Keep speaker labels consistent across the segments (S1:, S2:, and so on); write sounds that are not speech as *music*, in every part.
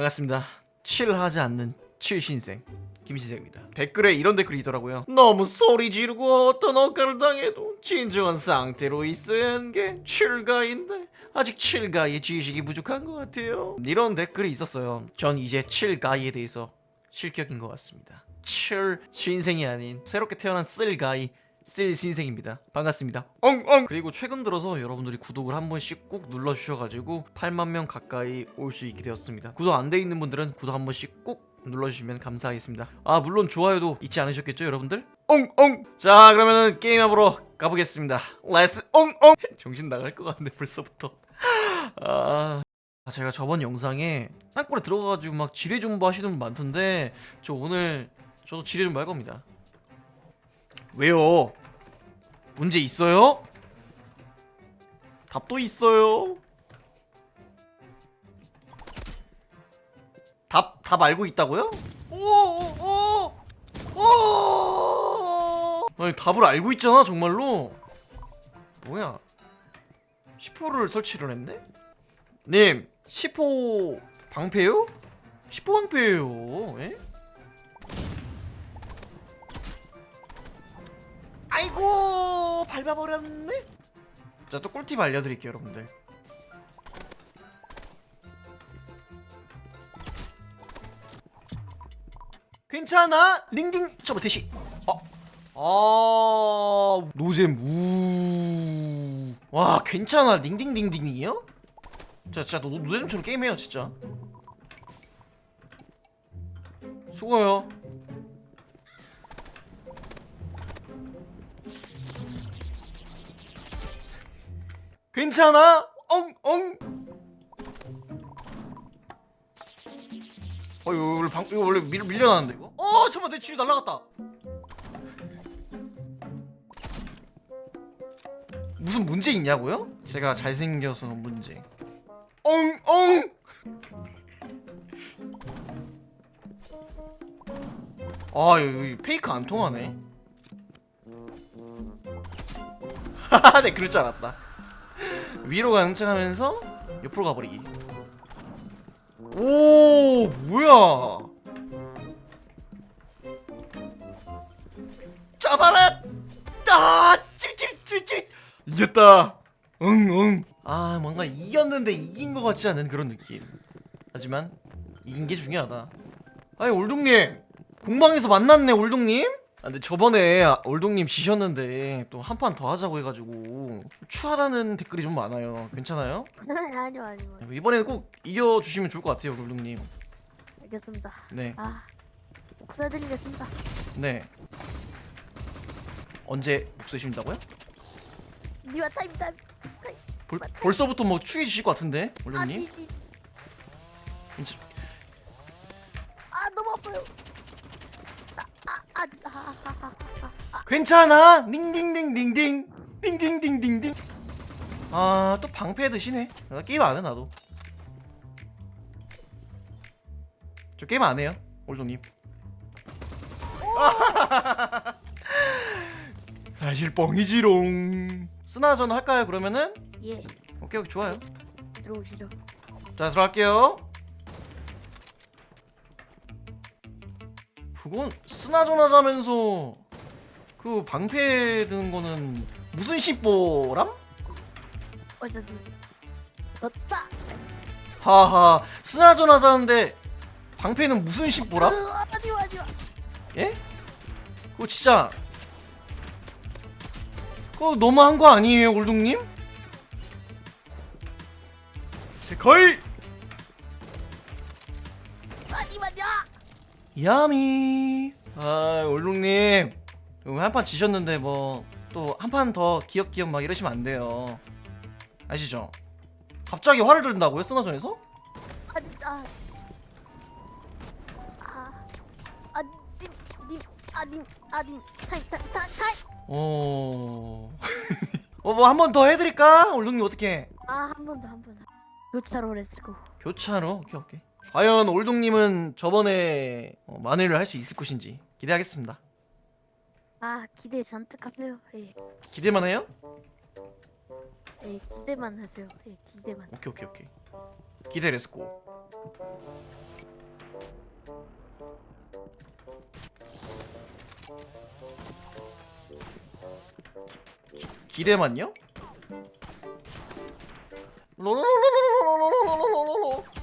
S1: 반갑습니다. 칠하지 않는 칠신생 김신생입니다. 댓글에 이런 댓글이 있더라고요. 너무 소리 지르고 어떤 억가를 당해도 진정한 상태로 있어야 하는 게 칠가인데 아직 칠가의 지식이 부족한 것 같아요. 이런 댓글이 있었어요. 전 이제 칠가이에 대해서 실격인 것 같습니다. 칠 신생이 아닌 새롭게 태어난 쓸가이 쓸 신생입니다. 반갑습니다. 엉엉. 그리고 최근 들어서 여러분들이 구독을 한 번씩 꾹 눌러 주셔가지고 8만 명 가까이 올 수 있게 되었습니다. 구독 안 돼 있는 분들은 구독 한 번씩 꾹 눌러주시면 감사하겠습니다. 아 물론 좋아요도 잊지 않으셨겠죠 여러분들? 엉엉. 자 그러면은 게임업으로 가보겠습니다. 렛츠 엉엉. *laughs* 정신 나갈 것 같네 벌써부터. *laughs* 아. 아, 제가 저번 영상에 땅굴에 들어가가지고 막 지뢰 존버 하시는 분 많던데 저 오늘 저도 지뢰 존버 할 겁니다. 왜요? 문제 있어요? 답도 있어요. 답, 답 알고 있다고요? 오, 오. 아니, 답을 알고 있잖아, 정말로. 뭐야? 10호를 설치를 했네? 님, 10호 방패요? 10호 방패예요. 예? 아이고 밟아버렸네? 자 또 꿀팁 알려드릴게요 여러분들. 괜찮아? 링딩 저거 대시. 어. 아 노잼 우 와 괜찮아. 링딩딩딩이요? 자 진짜 노, 노잼처럼 게임해요 진짜. 수고해요 괜찮아? 엉 엉. 어 이거 원래 방 이거 원래 밀 밀려나는데 이거? 어 잠깐 내쥐 날라갔다. 무슨 문제 있냐고요? 제가 잘생겨서 문제. 엉 엉. 아 여기 페이크 안 통하네. 하하 *laughs* 네 그럴 줄 알았다. 위로 가는 척하면서 옆으로 가버리기. 오 뭐야? 잡아라! 아 찌릿찌릿찌릿 이겼다. 응응. 아 뭔가 이겼는데 이긴 것 같지 않은 그런 느낌. 하지만 이긴 게 중요하다. 아니 올동님 공방에서 만났네 올동님. 아, 근데 저번에 아, 올동님 지셨는데 또 한 판 더 하자고 해가지고 추하다는 댓글이 좀 많아요. 괜찮아요? *laughs*
S2: 아니요 아니요
S1: 이번에는 꼭 이겨주시면 좋을 것 같아요, 올동님.
S2: 알겠습니다
S1: 네,
S2: 아 복수해드리겠습니다
S1: 네. 언제 복수해주신다고요?
S2: 니와 타임 타임 타임
S1: 벌, 벌써부터 뭐 추해지실 것 같은데, 올동님?
S2: 아니 아 너무 아파요
S1: 괜찮아, 닝딩딩딩딩, 딩딩딩딩딩. 아, 또 방패 드시네. 나 게임 안 해, 나도. 저 게임 안 해요, 올동님. *laughs* 사실 뻥이지롱. 쓰나전 할까요, 그러면은?
S2: 예
S1: 오케이, 오케이, 좋아요.
S2: 들어오시죠
S1: 자 들어갈게요 그건 쓰나전 하자면서 그 방패 드는 거는 무슨 심보람?
S2: 어쩌지 졌다
S1: 하하 쓰나전 하자는데 방패는 무슨
S2: 아니요 아니요
S1: 예? 그거 진짜 그거 너무한 거 아니에요 골동님? 거의 야미 아 올롱님 한 판 지셨는데 뭐 또 한 판 더 기억기억 막 이러시면 안 돼요 아시죠? 갑자기 화를 들는다고요 쓰나전에서?
S2: 아 니 아 아, 아 님 님, 아 님, 아 님, 타임, 타임, 타임, 타임.
S1: 어... 어뭐 한 번 더 해드릴까? 올롱님 어떻게
S2: 아, 한 번 더, 한 번 더. 교차로 렛츠고.
S1: 교차로 오케이 오케이 과연 올동님은 저번에 어, 만회를 할 수 있을 것인지 기대하겠습니다
S2: 아, 기대 잔뜩 하세요. 예,
S1: 기대만 해요?
S2: 예, 기대만 하세요. 예, 기대만.
S1: 오케이 오케이 오케이 기대 레스코 기- 기대만요? 로로로로로로로로로로로로로 쑥!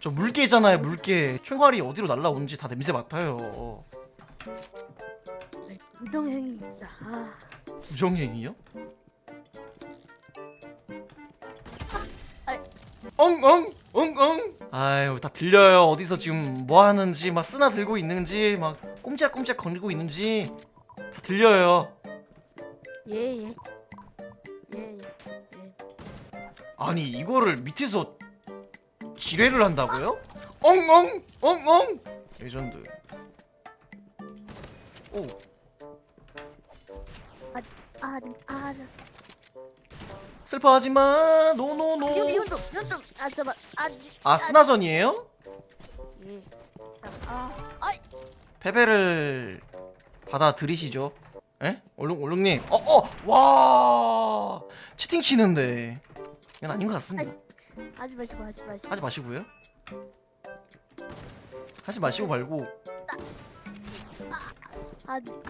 S1: 저 물개잖아요 물개 총알이 어디로 날라오는지 다 냄새 맡아요
S2: 네, 부정행위 진짜. 아,
S1: 부정행위요?
S2: 아,
S1: 엉엉 엉엉 아유 다 들려요 어디서 지금 뭐 하는지 막 쓰나 들고 있는지 막 꼼짝꼼짝 거리고 있는지 다 들려요
S2: 예, 예. 예, 예.
S1: 아니 이거를 밑에서 지뢰를 한다고요? 엉엉 엉엉! 레전드. 오.
S2: 아, 님, 아, 저,
S1: 슬퍼하지마. 노노노.
S2: 이건 좀, 아, 잠깐, 아, 니-
S1: 아 스나전이에요?
S2: 예. 아, 아이,
S1: 패배를 받아들이시죠? 에? 얼룩 얼룩님. 어어! 와! 채팅 치는데 이건 아닌 것 같습니다.
S2: 하지 마시고, 하지 마시고.
S1: 하지 마시고요. 하지 마시고 말고.
S2: 아, 니, 아,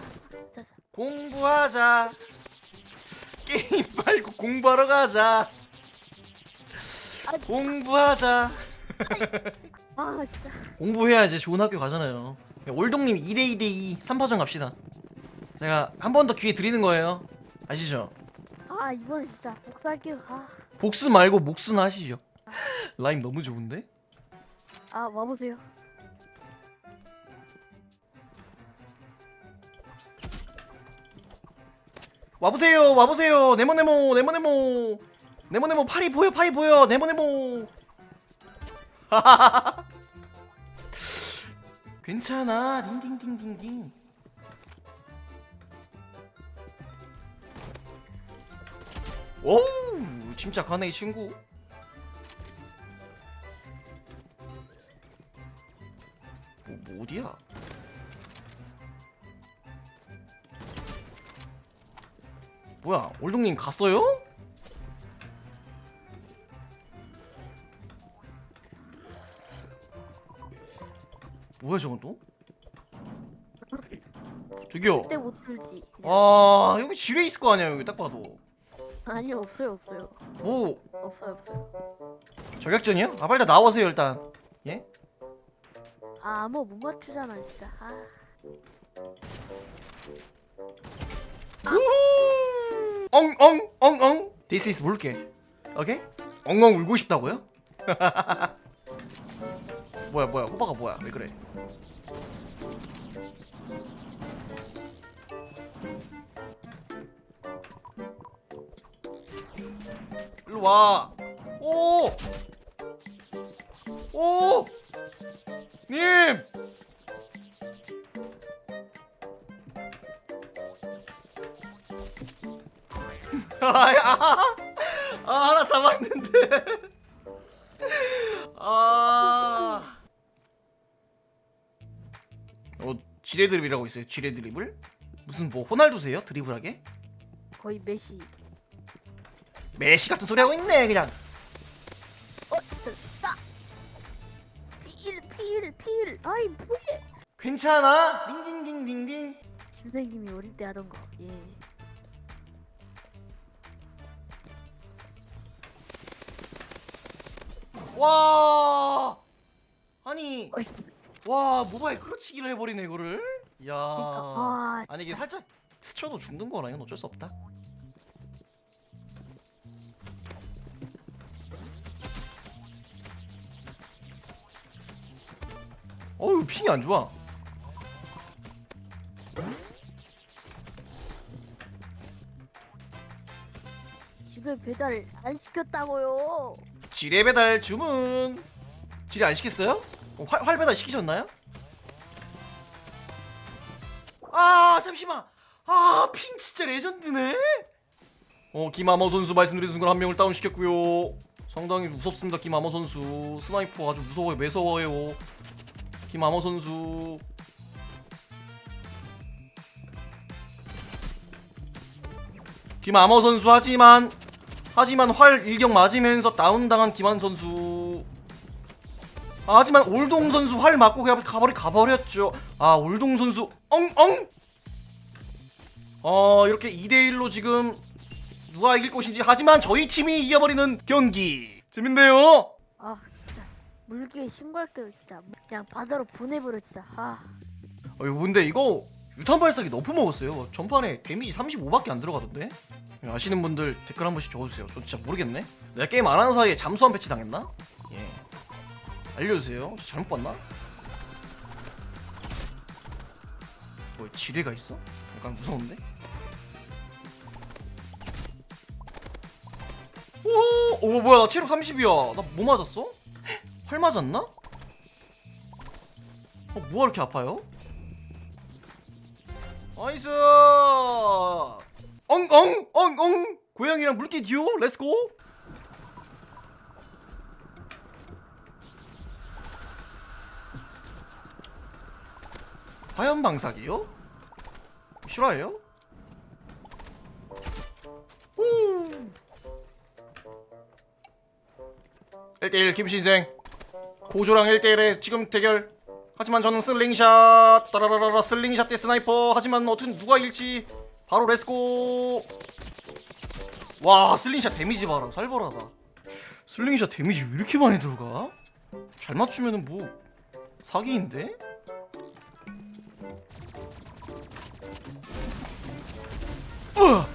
S2: 자, 자.
S1: 공부하자. 게임 말고 공부하러 가자. 공부하자.
S2: 아, 진짜.
S1: 공부해야 이제 좋은 학교 가잖아요. 올동님 2대 2대 2 3파전 갑시다. 제가 한 번 더 기회 드리는 거예요. 아시죠?
S2: 아, 이번에 진짜 복수할게요. 아,
S1: 복수 말고 목수나 하시죠. 라임 너무 좋은데?
S2: 아, 와보세요.
S1: 와보세요 와보세요. 네모네모 네모네모. 네모네모. 팔이 보여 팔이 보여. 네모네모. *laughs* 괜찮아. 딩딩딩딩딩. 오 우 침착하네 이 친구 뭐, 뭐 어디야 뭐야 올동님 갔어요? 뭐야 저건 또? 저기요
S2: 그때 못 들지.
S1: 아 여기 지뢰 있을 거 아니야 여기 딱 봐도
S2: 아니요, 없어요, 없어요.
S1: 뭐
S2: 없어요, 없어요.
S1: 저격전이요? 아 빨리 다 나와세요 일단 예?
S2: 아, 아무 못 맞추잖아, 진짜. 아,
S1: 엉엉 엉엉 This is 물개 오케이? 엉엉 울고 싶다고요? *laughs* 뭐야 뭐야 호바가 뭐야 왜 그래 와 오! 오! 님! *laughs* 아 하나 잡았는데. *laughs* 아. 어 지뢰 드립이라고 있어요. 지뢰 드립을? 무슨 뭐 호날두세요? 드리블하게?
S2: 거의 메시.
S1: 메시 같은 소리 하고 있네 그냥.
S2: 어, 됐다. 피일, 피일, 피일. 아이, 뭐해?
S1: 괜찮아? 딩딩딩딩딩.
S2: 선생님이 어릴 때 하던 거. 예.
S1: 와. 아니.
S2: 어이.
S1: 와 모바일 끌어치기를 해버리네 이거를. 야.
S2: 그러니까, 와,
S1: 아니 이게 살짝 스쳐도 죽는 거라 이건 어쩔 수 없다. 어우 핑이 안 좋아.
S2: 집에 배달 안 시켰다고요.
S1: 지뢰 배달 주문. 지뢰 안 시켰어요? 어, 활, 활 배달 시키셨나요? 아 잠시만. 아핑 진짜 레전드네. 어 김아머 선수 말씀드린 순간 한 명을 다운 시켰고요. 상당히 무섭습니다 김아머 선수. 스나이퍼 아주 무서워요 매서워요. 김아머 선수. 김아머 선수 하지만 하지만 활 일격 맞으면서 다운당한 김한 선수. 아, 하지만 올동 선수 활 맞고 그냥 가버리 가버렸죠. 아 올동 선수 엉엉. 어 이렇게 2대 1로 지금 누가 이길 것인지 하지만 저희 팀이 이겨버리는 경기. 재밌네요.
S2: 아 물기에 신고할게요 진짜 그냥 바다로 보내버려 진짜 아
S1: 어, 이거 근데 이거 유탄 발사기 너프 먹었어요. 전판에 데미지 35밖에 안 들어가던데. 아시는 분들 댓글 한 번씩 적어주세요. 저 진짜 모르겠네. 내가 게임 안 하는 사이에 잠수함 패치 당했나? 예. 알려주세요. 저 잘못 봤나? 뭐 지뢰가 있어? 약간 무서운데? 오, 오 뭐야 나 체력 30이야. 나 뭐 맞았어? 헉, 활 맞았나? 어, 뭐가 이렇게 아파요? 나이스 엉엉 엉엉 고양이랑 물개 듀오 렛츠고 화염 방사기요? 실화예요? 후. 1대1 김신생 고조랑 1대1의 지금 대결 하지만 저는 슬링샷 따라라라라 슬링샷 대 스나이퍼 하지만 어떻게 누가 일지 바로 렛츠고 와 슬링샷 데미지 봐라 살벌하다 슬링샷 데미지 왜 이렇게 많이 들어가? 잘 맞추면은 뭐 사기인데? 으아!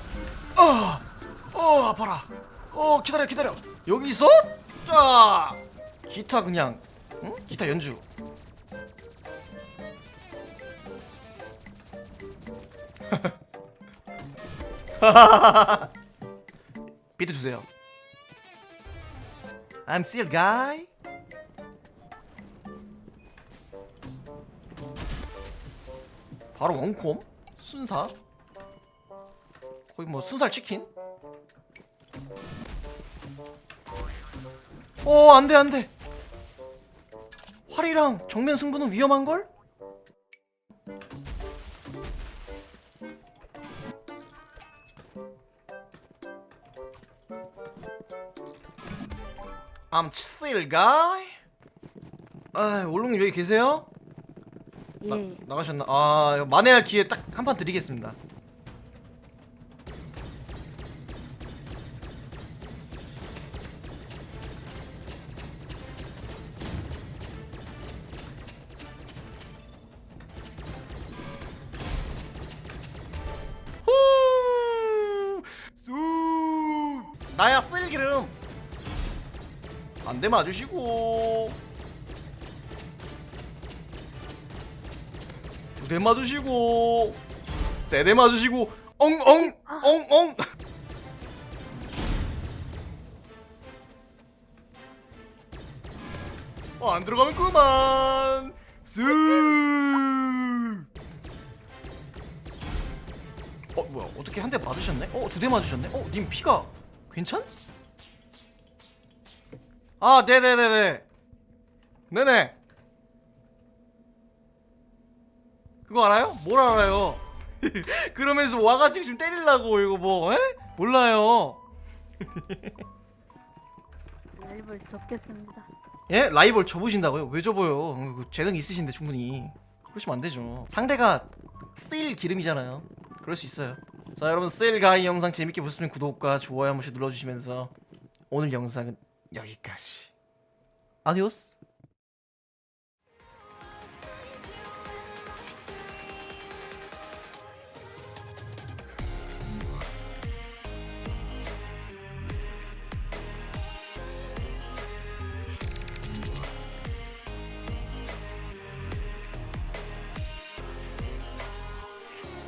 S1: 아! 어 아파라 어 기다려 기다려 여기서 딱 기타 그냥 응? 기타 연주 *laughs* 비트 주세요. I'm still guy. 바로 원콤 순사. 거의 뭐 순살 치킨. 어 안돼 안돼. 활이랑 정면 승부는 위험한 걸? I'm chill guy. 아, 올롱님 여기 계세요? 나,
S2: 예.
S1: 나가셨나? 아, 만회할 기회 딱 한 판 드리겠습니다. 안대 맞으시고 두 대 맞으시고 세 대 맞으시고 엉엉 엉엉 *laughs* 어, 안 들어가면 그만 쑥 어, 뭐야? 어떻게 한 대 맞으셨네? 어, 두 대 맞으셨네? 어, 님 피가 괜찮? 아, 네네네네. 네네. 그거 알아요? 뭘 알아요? *laughs* 그러면서 와가지고 지금 때리려고 이거 뭐, 에? 몰라요. *laughs*
S2: 라이벌 접겠습니다
S1: 예? 라이벌 접으신다고요? 왜 접어요? 어, 그 재능 있으신데 충분히. 그러시면 안 되죠. 상대가 세일 기름이잖아요. 그럴 수 있어요. 자, 여러분 세일 가이 영상 재밌게 보셨으면 구독과 좋아요 한 번씩 눌러주시면서 오늘 영상은 여기까지. 아디오스.